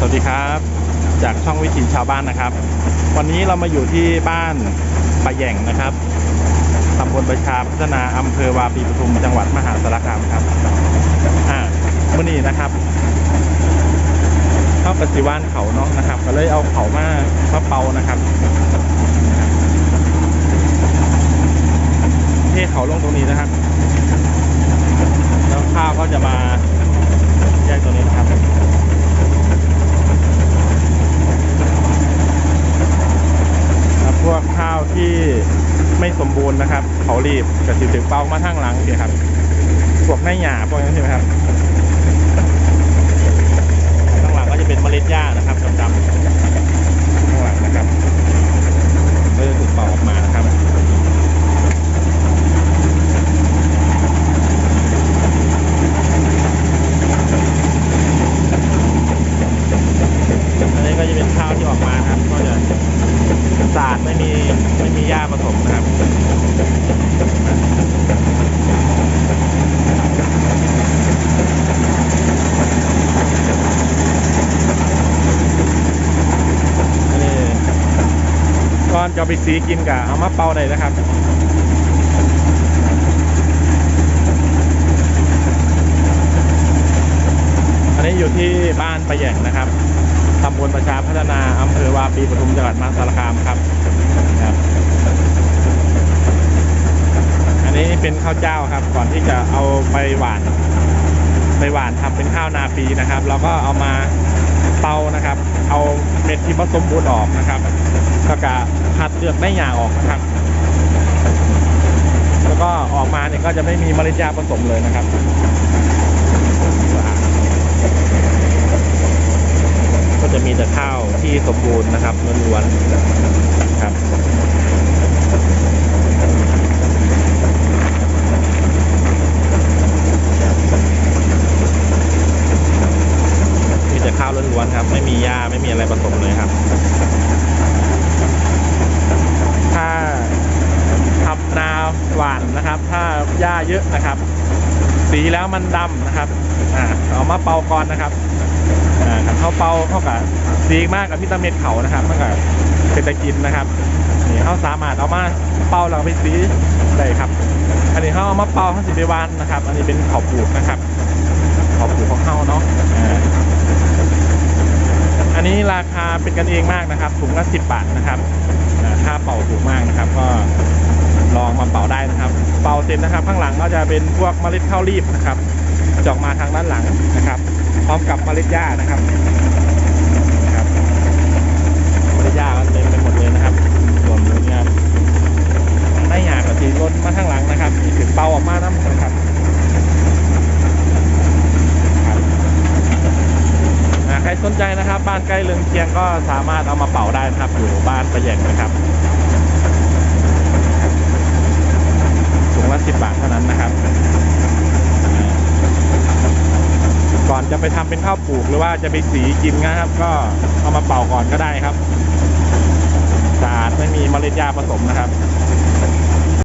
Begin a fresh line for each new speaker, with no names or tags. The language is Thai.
สวัสดีครับ จากช่องวิถีชาวบ้านนะครับ วันนี้เรามาอยู่ที่บ้านปะแย่งนะครับตำบลประชาพัฒนาอำเภอวาปีปทุมจังหวัดมหาสารคามครับอ่ามื่อนี้นะครับเข้าปฏิวานเขาเนาะนะครับ ก็เลยเอาเขามามาเป่านะครับเทเขาลงตรงนี้นะครับ แล้วข้าวก็จะมาแยกตัวนี้นะครับ ครับพวกข้าว ที่ไม่สมบูรณ์นะครับ เขารีบจะถือถึงเป้ามาทางหลังเสียครับพวกหน้าหยาพวกนั้นใช่ไหมครับข้างหลังก็จะเป็นเมล็ดหญ้านะครับดำๆข้างหลังนะครับก็จะถูกเป่าออกมานะครับ อันนี้ก็จะเป็นข้าวที่ออกมานะครับ ก็จะสะอาดไม่มีไม่มี หญ้าผสมนะครับนนี้ก่อนจะไปสีกินกะเอามาเป่าได้นะครับอันนี้อยู่ที่บ้านประแยงนะครับ ตำบลประชาพัฒนา อำเภอวาปีปทุมจังหวัดมหาสารคามครับ อันนี้ เป็นข้าวเจ้าครับ ก่อนที่จะเอาไปหวาน ไปหวานทำเป็นข้าวนาปีนะครับ แล้วก็เอามาเตานะครับ เอาเม็ดที่ผสมบูรณ์ออกนะครับแล้วก็คัดเลือกได้หยาออกนะครับ แล้วก็ออกมาเนี่ยก็จะไม่มีเมล็ดยาผสมเลยนะครับก็จะมีแต่ข้าวที่สมบูรณ์นะครับล้วนๆครับ มีแต่ข้าวล้วนๆครับ ไม่มีหญ้าไม่มีอะไรผสมเลยครับ ถ้าทำนาหวานนะครับ ถ้าหญ้าเยอะนะครับ สีแล้วมันดำนะครับอ่าเอามาเป่าก่อนนะครับอ่าขันเข้าเป่าเข้ากับดีมากกับพิตามินเขานะครับมันก็เป็นตะกินนะครับนี่เขาสามารถเอามาเป่าหลังไปสีได้ครับ อันนี้เขาเอามาเป่าเขาสิบไปวานนะครับ อันนี้เป็นเขาปลูกนะครับเขาปลูกของเขาเนาะอ่าอันนี้ ราคาเป็นกันเองมากนะครับถุงละสิบบาทนะครับอ่าค่าเป่าถูกมากนะครับ ก็ลองมาเป่าได้นะครับ เป่าเสร็จนะครับ ข้างหลังก็จะเป็นพวกเมล็ดข้าวรีบนะครับจอกมาทางด้านหลังนะครับ พร้อมกับเมล็ดหญ้านะครับเมล็ดหญ้าก็เต็มไปหมดเลยนะครับส่วนนี้ครับไม่หยากับสีล้นมาข้างหลังนะครับมีถึงเป่าออกมาน้ำนะครับครับอ่าใครส นใจนะครับ บ้านใกล้เรือนเคียงก็สามารถเอามาเป่าได้นะครับ อยู่บ้านประแยงนะครับถุงละสิบบาทเท่านั้นนะครับ ก่อนจะไปทำเป็นข้าวปลูกหรือว่าจะไปสีกินนะครับ ก็เอามาเป่าก่อนก็ได้ครับสะอาดไม่มีเมล็ดยาผสมนะครับ